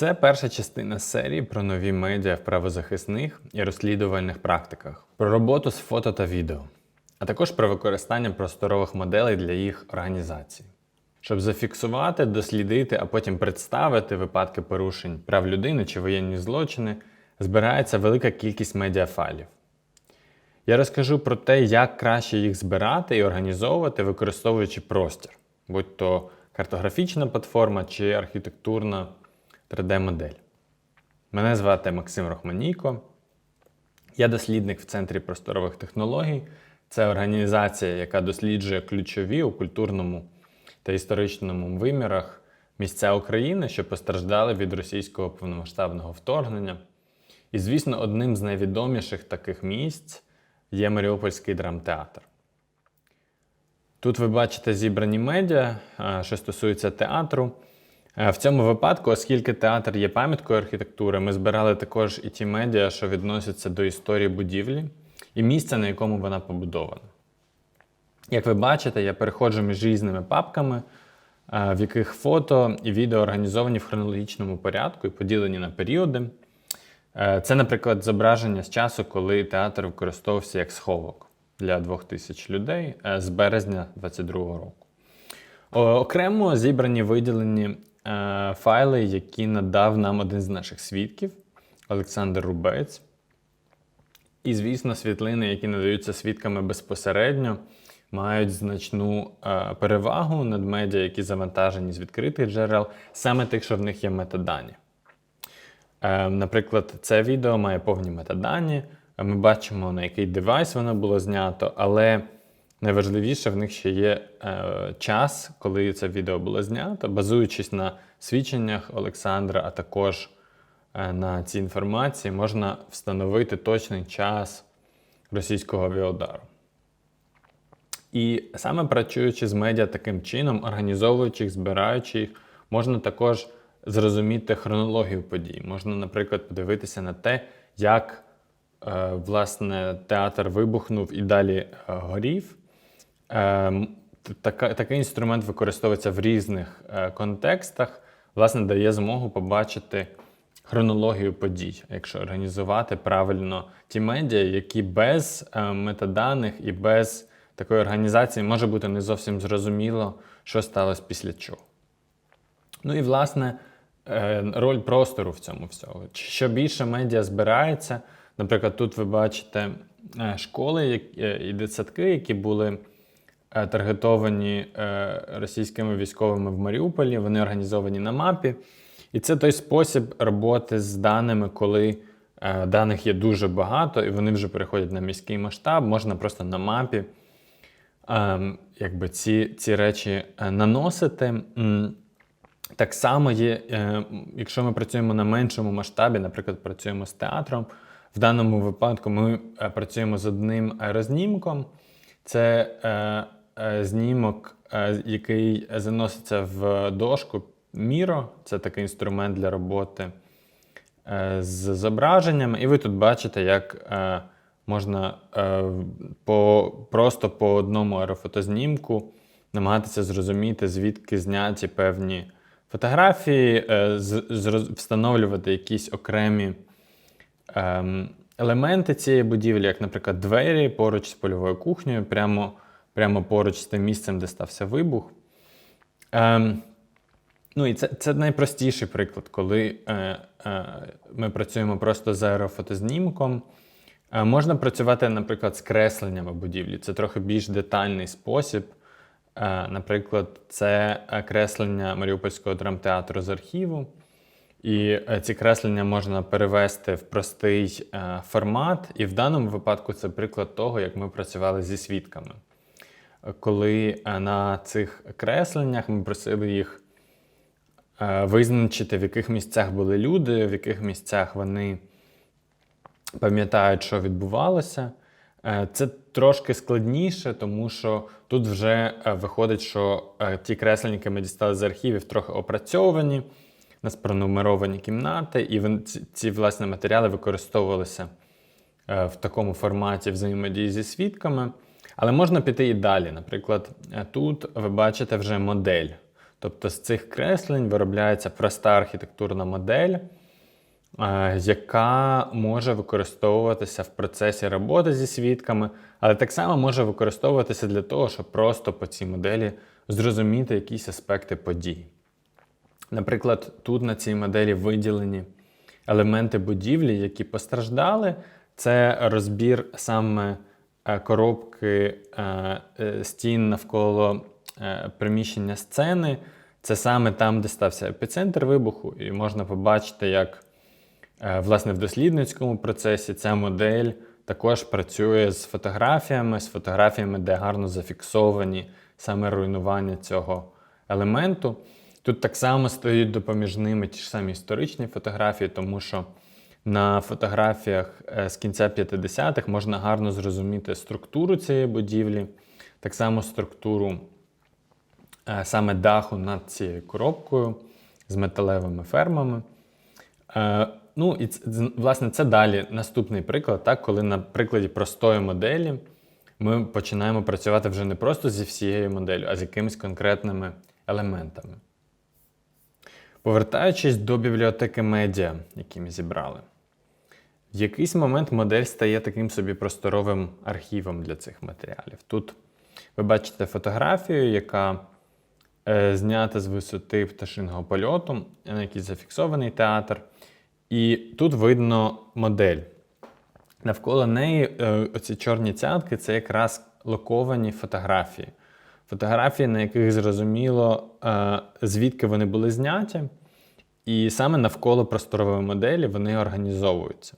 Це перша частина серії про нові медіа в правозахисних і розслідувальних практиках, про роботу з фото та відео, а також про використання просторових моделей для їх організації. Щоб зафіксувати, дослідити, а потім представити випадки порушень прав людини чи воєнні злочини, збирається велика кількість медіафайлів. Я розкажу про те, як краще їх збирати і організовувати, використовуючи простір, будь то картографічна платформа чи архітектурна 3D-модель. Мене звати Максим Рохманійко. Я дослідник в Центрі просторових технологій. Це організація, яка досліджує ключові у культурному та історичному вимірах місця України, що постраждали від російського повномасштабного вторгнення. І, звісно, одним з найвідоміших таких місць є Маріупольський драмтеатр. Тут ви бачите зібрані медіа, що стосуються театру. Е, В цьому випадку, оскільки театр є пам'яткою архітектури, ми збирали також і ті медіа, що відносяться до історії будівлі і місця, на якому вона побудована. Як ви бачите, я переходжу між різними папками, е, в яких фото і відео організовані в хронологічному порядку і поділені на періоди. Е, Це, наприклад, зображення з часу, коли театр використовувався як сховок для двох тисяч людей з березня 2022 року. Окремо зібрані виділені е, файли, які надав нам один з наших свідків Олександр Рубець. І, звісно, світлини, які надаються свідками безпосередньо, мають значну е, перевагу над медіа, які завантажені з відкритих джерел, саме тих, що в них є метадані. Е, Наприклад, це відео має повні метадані. Ми бачимо, на який девайс воно було знято, але найважливіше в них ще є е, час, коли це відео було знято, базуючись на свідченнях Олександра, а також е, на цій інформації, можна встановити точний час російського авіаудару. І саме працюючи з медіа таким чином, організовуючи їх, збираючи їх, можна також зрозуміти хронологію подій. Можна, наприклад, подивитися на те, як е, власне театр вибухнув і далі е, горів. Е, така, такий інструмент використовується в різних е, контекстах, власне, дає змогу побачити хронологію подій, якщо організувати правильно ті медіа, які без е, метаданих і без такої організації може бути не зовсім зрозуміло, що сталося після чого. Ну і власне е, роль простору в цьому всього. Що більше медіа збирається, наприклад, тут ви бачите школи і дитсадки, які були таргетовані е, російськими військовими в Маріуполі, вони організовані на мапі. І це той спосіб роботи з даними, коли е, даних є дуже багато, і вони вже переходять на міський масштаб, можна просто на мапі ем, якби ці, ці речі е, наносити. Так само є, е, якщо ми працюємо на меншому масштабі, наприклад, працюємо з театром. В даному випадку ми е, працюємо з одним аерознімком. Це е, е, знімок, е, який заноситься в дошку Miro. Це такий інструмент для роботи е, з зображеннями. І ви тут бачите, як е, можна е, по, просто по одному аерофотознімку намагатися зрозуміти, звідки зняті певні фотографії, е, встановлювати якісь окремі ем, елементи цієї будівлі, як, наприклад, двері поруч з польовою кухнею, прямо, прямо поруч з тим місцем, де стався вибух. Ем, ну і це, це найпростіший приклад, коли е, е, ми працюємо просто з аерофотознімком. Е, можна працювати, наприклад, з кресленнями будівлі. Це трохи більш детальний спосіб. Е, наприклад, це е, креслення Маріупольського драмтеатру з архіву. І е, ці креслення можна перевести в простий е, формат. І в даному випадку це приклад того, як ми працювали зі свідками. Коли е, на цих кресленнях ми просили їх е, визначити, в яких місцях були люди, в яких місцях вони пам'ятають, що відбувалося. Е, Це трошки складніше, тому що тут вже виходить, що ті креслення, ми дістали з архівів, трохи опрацьовані, нас пронумеровані кімнати, і ці, власне матеріали використовувалися в такому форматі взаємодії зі свідками. Але можна піти і далі. Наприклад, е, тут ви бачите вже модель. Тобто з цих креслень виробляється проста архітектурна модель, е, яка може використовуватися в процесі роботи зі свідками, але так само може використовуватися для того, щоб просто по цій моделі зрозуміти якісь аспекти подій. Наприклад, тут на цій моделі виділені елементи будівлі, які постраждали. Це розбір саме коробки е, е, стін навколо е, приміщення сцени. Це саме там, де стався епіцентр вибуху, і можна побачити, як е, власне в дослідницькому процесі ця модель також працює з фотографіями, з фотографіями, де гарно зафіксовані саме руйнування цього елементу. Тут так само стоять допоміжними ті ж самі історичні фотографії, тому що на фотографіях е, з кінця 50-х можна гарно зрозуміти структуру цієї будівлі, так само структуру е, саме даху над цією коробкою з металевими фермами. Е, Ну і власне це далі наступний приклад, так, коли на прикладі простої моделі ми починаємо працювати вже не просто зі всією моделлю, а з якимись конкретними елементами. Повертаючись до бібліотеки медіа, які ми зібрали, в якийсь момент модель стає таким собі просторовим архівом для цих матеріалів. Тут ви бачите фотографію, яка е, знята з висоти пташиного польоту, на якій зафіксований театр. І тут видно модель. Навколо неї е, оці чорні цятки це якраз локовані фотографії. Фотографії, на яких зрозуміло, е, звідки вони були зняті, і саме навколо просторової моделі вони організовуються.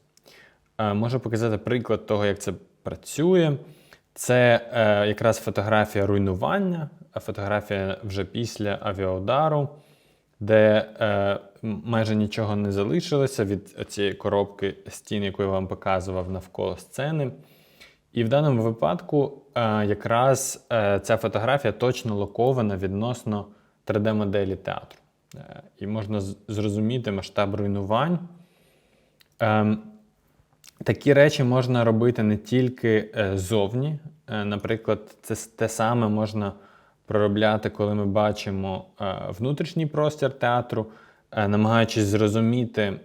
Е, Можу показати приклад того, як це працює. Це е, якраз фотографія руйнування, фотографія вже після авіаудару, де е, майже нічого не залишилося від цієї коробки стін, яку я вам показував навколо сцени. І в даному випадку е, якраз е, ця фотографія точно локована відносно 3D-моделі театру. Е, і можна зрозуміти масштаб руйнувань. Ем, Такі речі можна робити не тільки е, зовні. Е, Наприклад, це те саме можна проробляти, коли ми бачимо е, внутрішній простір театру, намагаючись зрозуміти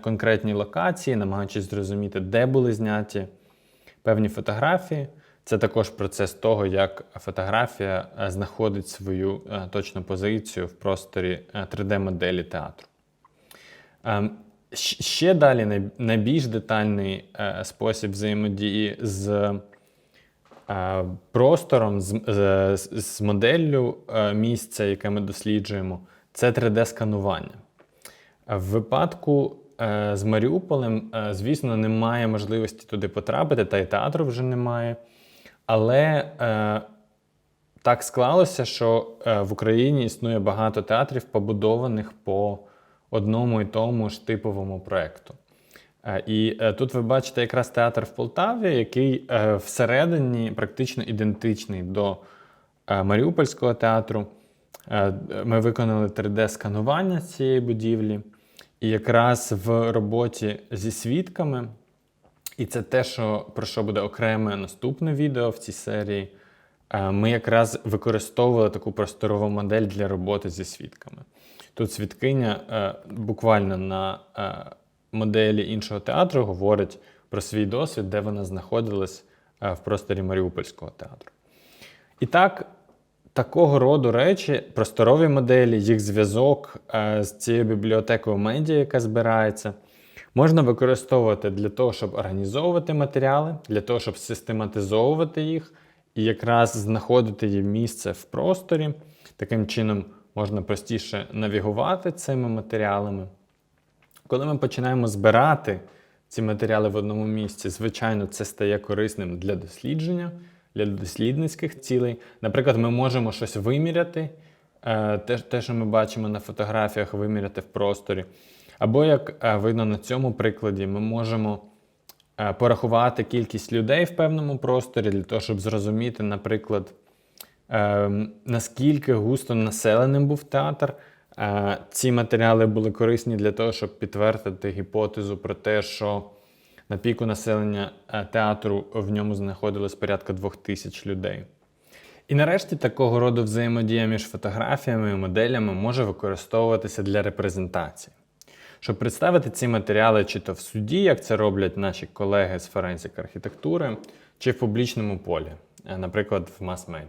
конкретні локації, намагаючись зрозуміти, де були зняті певні фотографії. Це також процес того, як фотографія знаходить свою точну позицію в просторі 3D-моделі театру. Ще далі най- найбільш детальний е, спосіб взаємодії з е, простором, з, моделлю е, місця, яке ми досліджуємо, це 3D-сканування. В випадку з Маріуполем, звісно, немає можливості туди потрапити, та й театру вже немає. Але так склалося, що в Україні існує багато театрів, побудованих по одному і тому ж типовому проєкту. Е, І е, тут ви бачите якраз театр в Полтаві, який е, всередині практично ідентичний до Маріупольського театру. Ми виконали 3D-сканування цієї будівлі, і якраз в роботі зі свідками, і це те, що, про що буде окреме наступне відео в цій серії. Ми якраз використовували таку просторову модель для роботи зі свідками. Тут свідкиня е, буквально на е, моделі іншого театру говорить про свій досвід, де вона знаходилась е, в просторі Маріупольського театру. І так, такого роду речі, просторові моделі, їх зв'язок е, з цією бібліотекою медіа, яка збирається, можна використовувати для того, щоб організовувати матеріали, для того, щоб систематизовувати їх і якраз знаходити їм місце в просторі. Таким чином можна простіше навігувати цими матеріалами. Коли ми починаємо збирати ці матеріали в одному місці, звичайно, це стає корисним для дослідження, для дослідницьких цілей. Наприклад, ми можемо щось виміряти, е, те, що ми бачимо на фотографіях, виміряти в просторі. Або, як е, видно на цьому прикладі, ми можемо е, порахувати кількість людей в певному просторі для того, щоб зрозуміти, наприклад, Ем, наскільки густо населеним був театр. Е, Ці матеріали були корисні для того, щоб підтвердити гіпотезу про те, що на піку населення е, театру в ньому знаходилось порядка двох тисяч людей. І нарешті такого роду взаємодія між фотографіями і моделями може використовуватися для репрезентації. Щоб представити ці матеріали чи то в суді, як це роблять наші колеги з форензик архітектури, чи в публічному полі, е, наприклад, в мас-медіа.